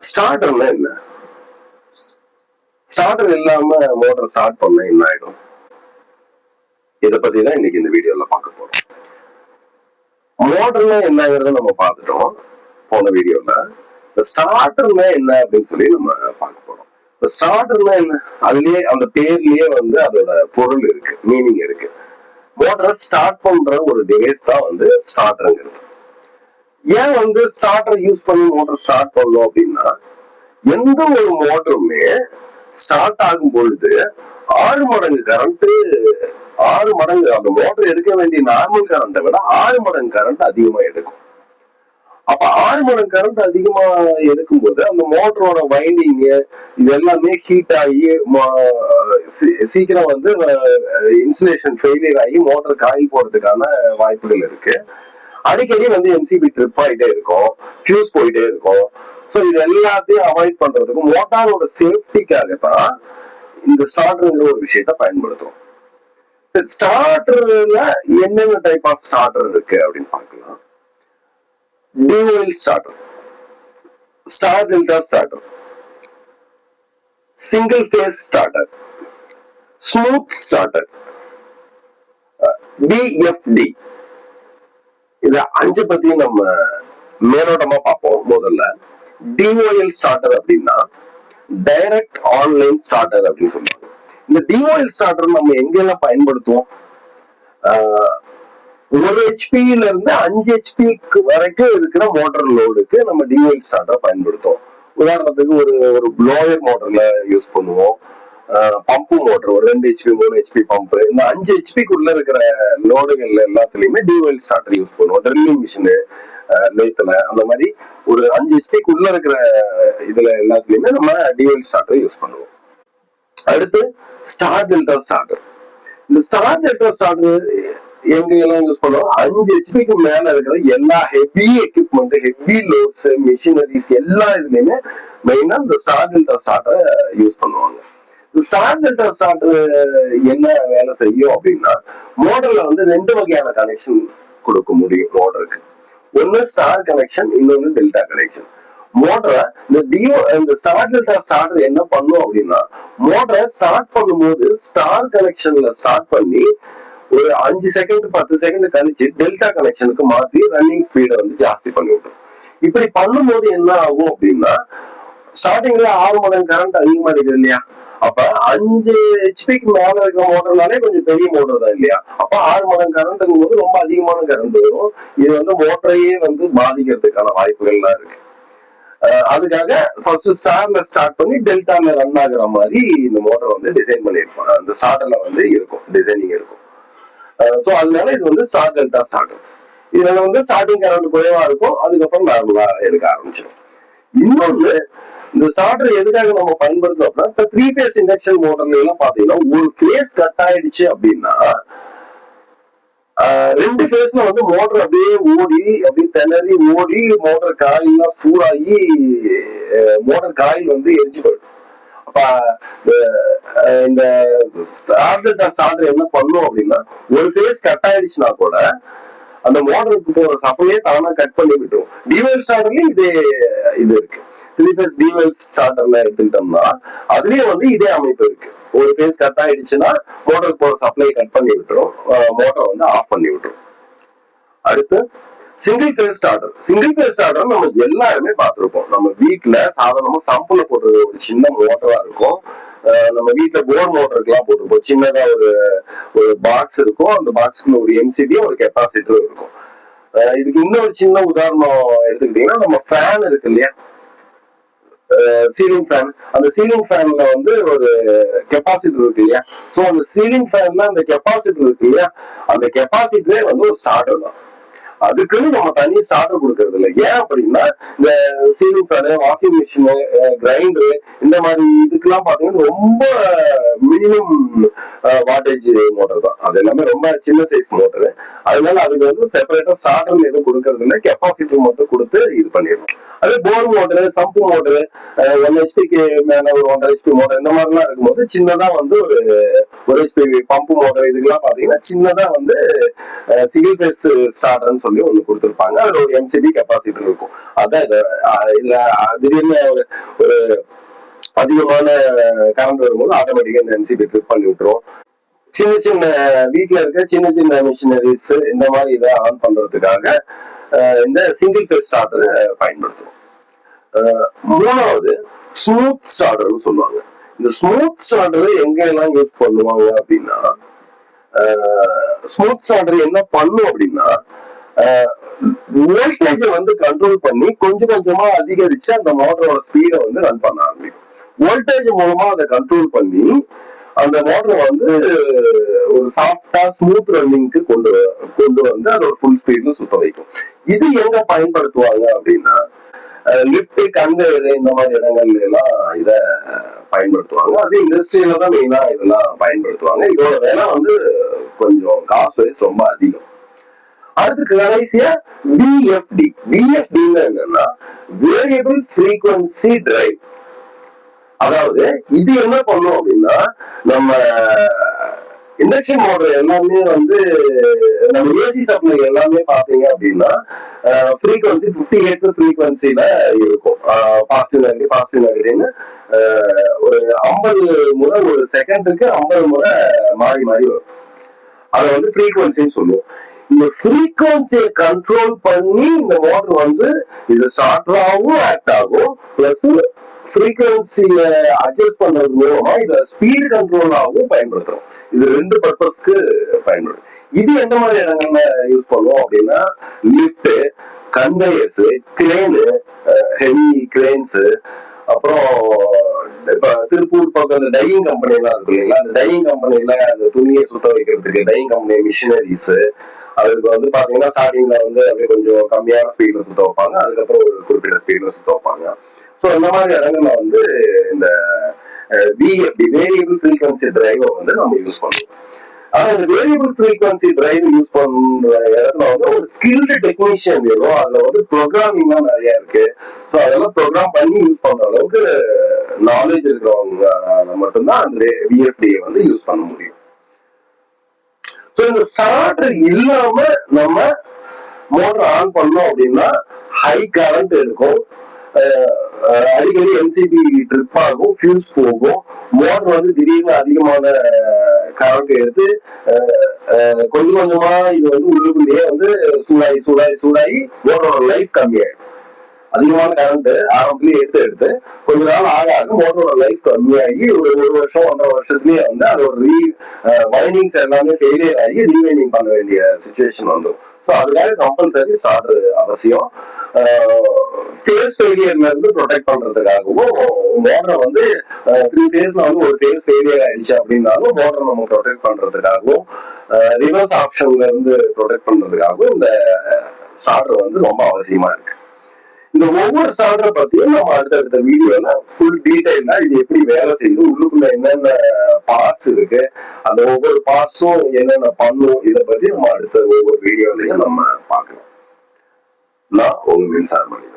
ஸ்டார்டர்னா என்ன? ஸ்டார்டர் இல்லாம motor start பண்ண என்ன ஆயிடும்? இத பத்தி தான் இன்னைக்கு இந்த வீடியோல பார்க்க போறோம். மோட்டர்னா என்னங்கிறத நம்ம பார்த்துட்டோம். போன வீடியோல ஸ்டார்டர்னா என்ன அப்படின்னு சொல்லி நம்ம பார்க்க போறோம். ஸ்டார்டர்னா என்ன? அதுலயே அந்த பேர்லயே வந்து அதோட பொருள் இருக்கு மீனிங் இருக்கு. மோட்டரை ஸ்டார்ட் பண்ற ஒரு டிவைஸ் தான் வந்து ஸ்டார்டருங்கிறது ஏன் வந்து ஸ்டார்டர் யூஸ் பண்ணி மோட்டர் ஸ்டார்ட் பண்ணோம் அப்படின்னா எந்த ஒரு மோட்டருமே ஸ்டார்ட் ஆகும் பொழுது ஆறு மடங்கு கரண்ட் ஆறு மடங்கு அந்த மோட்டர் எடுக்க வேண்டிய நார்மல் கரண்ட்டை விட ஆறு மடங்கு கரண்ட் அதிகமா எடுக்கும். அப்ப ஆறு மடங்கு கரண்ட் அதிகமா எடுக்கும்போது அந்த மோட்டரோட வைண்டிங் இது எல்லாமே ஹீட் ஆகி சீக்கிரம் வந்து இன்சுலேஷன் ஃபெயிலியர் ஆகி மோட்டர் காய் போறதுக்கான வாய்ப்புகள் இருக்கு. அடிக்கடி வந்து எம்சிபி ட்ரிப் ஆயிட்டே இருக்கும் ஃபியூஸ் போயிட்டே இருக்கும். ஸோ இது எல்லாத்தையும் அவாய்ட் பண்றதுக்கு மோட்டாரோட சேஃப்டிக்காக தான் இந்த ஸ்டார்டருங்கிற ஒரு விஷயத்த பயன்படுத்தும் ஸ்டார்டர்ல என்னென்ன டைப் ஆஃப் ஸ்டார்டர் இருக்கு அப்படின்னு பார்க்கலாம். Dual starter star delta starter single phase starter smooth starter DFT இது அஞ்சு பத்தி நம்ம மேலோட்டமா பார்ப்போம் முதல்ல. டிஓஎல் ஸ்டார்டர் அப்படின்னா டைரக்ட் ஆன்லைன் ஸ்டார்டர் அப்படின்னு சொல்லுவாங்க. இந்த டிஓஎல் ஸ்டார்டர் நம்ம எங்கெல்லாம் பயன்படுத்துவோம்? ஆஹ் ஒரு ஹெச்பியில இருந்து அஞ்சு ஹெச்பிக்கு வரைக்கும் இருக்கிற மோட்டார் லோடுக்கு நம்ம டிஓஎல் ஸ்டார்டரை பயன்படுத்துவோம். உதாரணத்துக்கு ஒரு ஒரு ப்ளோயர் மோட்டர்ல யூஸ் பண்ணுவோம். பம்பு மோட்டர் ஒரு ரெண்டு ஹெச்பி மூணு ஹெச்பி பம்ப் இந்த அஞ்சு ஹெச்பிக்குள்ள இருக்கிற லோடுகள் எல்லாத்துலயுமே டியூவல் ஸ்டார்டர் யூஸ் பண்ணுவோம். ட்ரில்லிங் மிஷினு லேத்துல அந்த மாதிரி ஒரு அஞ்சு ஹெச்பிக்குள்ள இருக்கிற இதுல எல்லாத்துலயுமே நம்ம டியூவல் ஸ்டார்டர் யூஸ் பண்ணுவோம். அடுத்து ஸ்டார் டெல்டா ஸ்டார்டர் இந்த ஸ்டார் டெல்டா ஸ்டார்டர் எங்க எல்லாம் யூஸ் பண்ணுவோம்? அஞ்சு ஹெச்பிக்கு மேல இருக்கிற எல்லா heavy equipment heavy loads machineries எல்லா இதுலயுமே மெயினா இந்த ஸ்டார் டெல்டா ஸ்டார்டர் யூஸ் பண்ணுவாங்க. இந்த ஸ்டார் ஸ்டார்டர் என்ன வேலை செய்யும் அப்படின்னா மோட்டர்ல வந்து ரெண்டு வகையான கனெக்ஷன் கொடுக்க முடியும் மோட்டருக்கு ஒன்னு ஸ்டார் கனெக்ஷன் இன்னொன்னு டெல்டா கனெக்ஷன் மோட்டரை இந்த டியோ இந்த ஸ்டார் டெல்டா ஸ்டார்டர் என்ன பண்ணும் அப்படின்னா மோட்டரை ஸ்டார்ட் பண்ணும்போது ஸ்டார் கனெக்ஷன்ல ஸ்டார்ட் பண்ணி ஒரு அஞ்சு செகண்ட் பத்து செகண்ட் கழிச்சு டெல்டா கனெக்ஷனுக்கு மாத்தி ரன்னிங் ஸ்பீடை வந்து ஜாஸ்தி பண்ணி விட்டுரும் இப்படி பண்ணும்போது என்ன ஆகும் அப்படின்னா ஸ்டார்டிங்ல ஆறு மடங்கு கரண்ட் அதிகமா இருக்குது இல்லையா? அப்ப அஞ்சு ஹெச்பிக்கு மேல இருக்கிற மோட்டர்னாலே கொஞ்சம் பெரிய மோட்டர் தான் இல்லையா? அப்ப ஆறு மடங்கு கரண்ட்ங்கும் போது ரொம்ப அதிகமான கரண்ட் வரும். இது வந்து மோட்டரையே வந்து பாதிக்கிறதுக்கான வாய்ப்புகள்லாம் இருக்கு. அதுக்காக ஃபர்ஸ்ட் ஸ்டார்ல ஸ்டார்ட் பண்ணி டெல்டால ரன் ஆகுற மாதிரி இந்த மோட்டர் வந்து டிசைன் பண்ணிருப்பாங்க அந்த ஸ்டார்டர்ல வந்து இருக்கும் டிசைனிங் இருக்கும். ஸோ அதனால இது வந்து ஸ்டார் டெல்டா ஸ்டார்டர் இதுல வந்து ஸ்டார்டிங் கரண்ட் குறைவா இருக்கும் அதுக்கப்புறம் நார்மலா எடுக்க ஆரம்பிச்சிடும். இன்னொன்னு இந்த சார்டர் எதுக்காக நம்ம பயன்படுத்துறோம் அப்படின்னா இந்த த்ரீ ஃபேஸ் இண்டக்ஷன் மோட்டர்ல எல்லாம் பாத்தீங்கன்னா ஒரு ஃபேஸ் கட் ஆயிடுச்சு அப்படின்னா ரெண்டு ஃபேஸ்ல வந்து மோட்டர் அப்படியே ஓடி அப்படியே திணறி ஓடி மோட்டர் காயிலாம் சூடாகி மோட்டர் காயில் வந்து எரிஞ்சு போயிடும். அப்ப இந்த ஸ்டார்டர் ஸ்டார்டர் என்ன பண்ணும் அப்படின்னா ஒரு ஃபேஸ் கட் ஆயிடுச்சுன்னா கூட அந்த மோட்டருக்கு போற சப்ளையே தானா கட் பண்ணி விட்டுரும். டிவெல் ஸ்டார்டர்லயும் இதே இது இருக்கு. த்ரீ ஃபேஸ் டிவெல் ஸ்டார்டர்ல எடுத்துக்கிட்டோம்னா அதுலயும் வந்து இதே அமைப்பு இருக்கு. ஒரு ஃபேஸ் கட் ஆயிடுச்சுன்னா மோட்டர் போற சப்ளை கட் பண்ணி விட்டுரும். மோட்டர் வந்து ஆஃப் பண்ணி விட்டுரும். அடுத்து single phase starter single phase starter நம்ம எல்லாருமே பார்த்துருப்போம். நம்ம வீட்டுல சாதாரணமா சம்புல போட்டு ஒரு சின்ன மோட்டரா இருக்கும். நம்ம வீட்டுல போர் மோட்டருக்குலாம் போட்டிருப்போம். சின்னதா ஒரு ஒரு பாக்ஸ் இருக்கும். அந்த பாக்ஸ்க்குள்ள ஒரு எம்சிபி ஒரு கெப்பாசிட்டரும் இருக்கும். இதுக்கு இன்னொரு சின்ன உதாரணம் எடுத்துக்கிட்டீங்கன்னா நம்ம ஃபேன் இருக்கு இல்லையா? சீலிங் ஃபேன் அந்த சீலிங் ஃபேன்ல வந்து ஒரு கெப்பாசிட்டர் இருக்கு இல்லையா? சோ அந்த சீலிங் ஃபேன்ல அந்த கெப்பாசிட்டர் இருக்கு இல்லையா? அந்த கெப்பாசிட்டரே வந்து ஒரு ஸ்டார்டர் தான். அதுக்குன்னு நம்ம தனி ஸ்டார்டர் கொடுக்கறது இல்லை. ஏன் அப்படின்னா இந்த ceiling fan washing machine grinder இந்த மாதிரி இதுக்கெல்லாம் பாத்தீங்கன்னா ரொம்ப மினிமம் வாட்டேஜ் மோட்டர் தான். அது எல்லாமே ரொம்ப சின்ன சைஸ் மோட்டர் அதனால அதுக்கு வந்து செப்பரேட்டா ஸ்டார்டர் எதுவும் கொடுக்கறது இல்லை. கெப்பாசிட்டி மட்டும் கொடுத்து இது பண்ணிடணும். அதே bore motor sump motor one ஹெச்பிக்கு மேல ஒரு ஒன்றரை ஹெச்பி மோட்டர் இந்த மாதிரிலாம் இருக்கும்போது சின்னதா வந்து ஒரு ஒரு ஹெச்பி பம்பு மோட்டர் இதுக்கெல்லாம் பாத்தீங்கன்னா சின்னதா வந்து சிங்கிள் ஃபேஸ் ஸ்டார்டர்னு சொல்லி ஒண்ணு கொடுத்துருப்பாங்க. அதுல ஒரு எம்சிபி கெப்பாசிட்டர் இருக்கும். அதான் இதுல திடீர்னு ஒரு ஒரு அதிகமான கரண்ட் வரும்போது ஆட்டோமேட்டிக்கா இந்த எம்சிபி ட்ரிப் பண்ணி விட்டுரும் சின்ன சின்ன வீட்டுல இருக்க சின்ன சின்ன மிஷினரிஸ் இந்த மாதிரி இதை ஆன் பண்றதுக்காக இந்த சிங்கிள் ஃபேஸ் ஸ்டார்டர் பயன்படுத்துவோம். மூணாவது ஸ்மூத் ஸ்டார்டர்னு சொல்லுவாங்க. இந்த ஸ்மூத் ஸ்டார்டர் எங்க எல்லாம் யூஸ் பண்ணுவாங்க அப்படின்னா ஸ்மூத் ஸ்டார்டர் என்ன பண்ணும் அப்படின்னா வோல்டேஜ வந்து கண்ட்ரோல் பண்ணி கொஞ்சம் கொஞ்சமா அதிகரிச்சு அந்த மோட்டரோட ஸ்பீடை வந்து ரன் பண்ண ஆரம்பிக்கும். வோல்டேஜ் மூலமா அதை கண்ட்ரோல் பண்ணி அந்த மோட்டர் வந்து ஒரு சாஃப்டா ஸ்மூத் ரன்னிங்க்கு கொண்டு கொண்டு வந்து அதோட ஃபுல் ஸ்பீட்ல சுத்த வைக்கும். இது எங்க பயன்படுத்துவாங்க அப்படின்னா லிப்ட் கன்வேயர் இந்த மாதிரி இடங்கள்ல எல்லாம் இத பயன்படுத்துவாங்க. அது இண்டஸ்ட்ரியில தான் மெயினா இதெல்லாம் பயன்படுத்துவாங்க. இதோட விலை வந்து கொஞ்சம் காசு ரொம்ப அதிகம். அடுத்து கடைசியா விஎஃப்டி விஎஃப்டின்னு என்னன்னா வேரியபிள் ஃப்ரீக்வன்சி டிரைவ் அதாவது இது என்ன பண்ணும் அப்படின்னா நம்ம இண்டக்ஷன் மோட்டர் எல்லாமே வந்து நம்ம ஏசி சப்ளை எல்லாமே பாத்தீங்க அப்படின்னா ஃப்ரீக்வன்சி ஃபிஃப்டி ஹெட்ஸ் ஃப்ரீக்வன்சில இருக்கும். பாசிட்டிவ் நெகட்டிவ் பாசிட்டிவ் நெகட்டிவ்னு ஒரு ஐம்பது முறை ஒரு செகண்டுக்கு ஐம்பது முறை மாறி மாறி வரும். அதை வந்து ஃப்ரீக்வன்சின்னு சொல்லுவோம். இந்த ஃப்ரீக்வன்சியை கண்ட்ரோல் பண்ணி இந்த மோட்டர் வந்து இது ஸ்டார்டராகவும் ஆக்ட் ஆகும். பிளஸ் ஃப்ரீக்வன்சிய அட்ஜஸ்ட் பண்றது மூலமா இதை ஸ்பீடு கண்ட்ரோலாகவும் பயன்படுத்துறோம் இது ரெண்டு பர்பஸ்க்கு பயன்படும். இது எந்த மாதிரி இடங்கள்ல யூஸ் பண்ணுவோம் அப்படின்னா lift conveyors crane heavy cranes அப்புறம் இப்ப திருப்பூர் பக்கம் இந்த டையிங் கம்பெனி எல்லாம் இருக்கு இல்லைங்களா? அந்த டையிங் கம்பெனில அந்த துணியை சுத்த வைக்கிறதுக்கு டையிங் கம்பெனி மிஷினரிஸ் அதுக்கு வந்து பாத்தீங்கன்னா ஸ்டார்டிங்ல வந்து அப்படியே கொஞ்சம் கம்மியான ஸ்பீட்ல சுத்த வைப்பாங்க. அதுக்கப்புறம் ஒரு குறிப்பிட்ட ஸ்பீட்ல சுத்த வைப்பாங்க. ஸோ இந்த மாதிரி இடங்கள்ல வந்து இந்த விஎஃப்டி வேரியபிள் ஃப்ரீக்வன்சி டிரைவை வந்து நம்ம யூஸ் பண்ணுவோம். ஆனா இந்த வேரியபிள் ஃப்ரீக்வன்சி டிரைவ் யூஸ் பண்ற இடத்துல வந்து ஒரு ஸ்கில்டு டெக்னீஷியன் வேணும். அதுல வந்து ப்ரோக்ராமிங்லாம் நிறைய இருக்கு. ஸோ அதெல்லாம் ப்ரோக்ராம் பண்ணி யூஸ் பண்ற அளவுக்கு நாலேஜ் இருக்கிறவங்க மட்டும்தான் அந்த விஎஃப்டியை வந்து யூஸ் பண்ண முடியும். ஸோ இந்த ஸ்டார்டர் இல்லாம நம்ம மோட்டர் ஆன் பண்ணோம் அப்படின்னா ஹை கரண்ட் எடுக்கும். அடிக்கடி எம்சிபி ட்ரிப் ஆகும் ஃபியூஸ் போகும். மோட்டர் வந்து திடீர்னு அதிகமான கரண்ட் எடுத்து கொஞ்சம் கொஞ்சமா இது வந்து உள்ளுக்குள்ளேயே வந்து சூடாகி சூடாகி சூடாகி மோட்டரோட லைஃப் கம்மியாயிடும். அதிகமான கரண்ட் ஆரம்பத்திலேயே எடுத்து எடுத்து கொஞ்ச நாள் ஆக ஆக மோட்டரோட லைஃப் கம்மியாகி ஒரு ஒரு வருஷம் ஒன்றரை வருஷத்துலயே வந்து அதோட ரீ வைண்டிங்ஸ் எல்லாமே ஃபெயிலியர் ஆகி ரீவைண்டிங் பண்ண வேண்டிய சுச்சுவேஷன் வந்துடும் ஸோ அதுக்காக கம்பல்சரி ஸ்டார்டர் அவசியம். ஃபேஸ் ஃபெயிலியர்ல இருந்து ப்ரொடெக்ட் பண்றதுக்காகவும் மோட்டர் வந்து த்ரீ ஃபேஸ்ல வந்து ஒரு ஃபேஸ் ஃபெயிலியர் ஆயிடுச்சு அப்படின்னாலும் மோட்டர் நம்ம ப்ரொடெக்ட் பண்றதுக்காகவும் ரிவர்ஸ் ஆப்ஷன்ல இருந்து ப்ரொடெக்ட் பண்றதுக்காகவும் இந்த ஸ்டார்டர் வந்து ரொம்ப அவசியமா இருக்கு. இந்த ஒவ்வொரு ஸ்டார்டரை பத்தியும் நம்ம அடுத்தடுத்த வீடியோல ஃபுல் டீடைலா இது எப்படி வேலை செய்யுது உள்ளுக்குள்ள என்னென்ன பார்ட்ஸ் இருக்கு அந்த ஒவ்வொரு பார்ட்ஸும் என்னென்ன பண்ணும் இதை பத்தி நம்ம அடுத்த ஒவ்வொரு வீடியோலயும் நம்ம பார்க்கலாம். நான் உங்க மின்சார மணி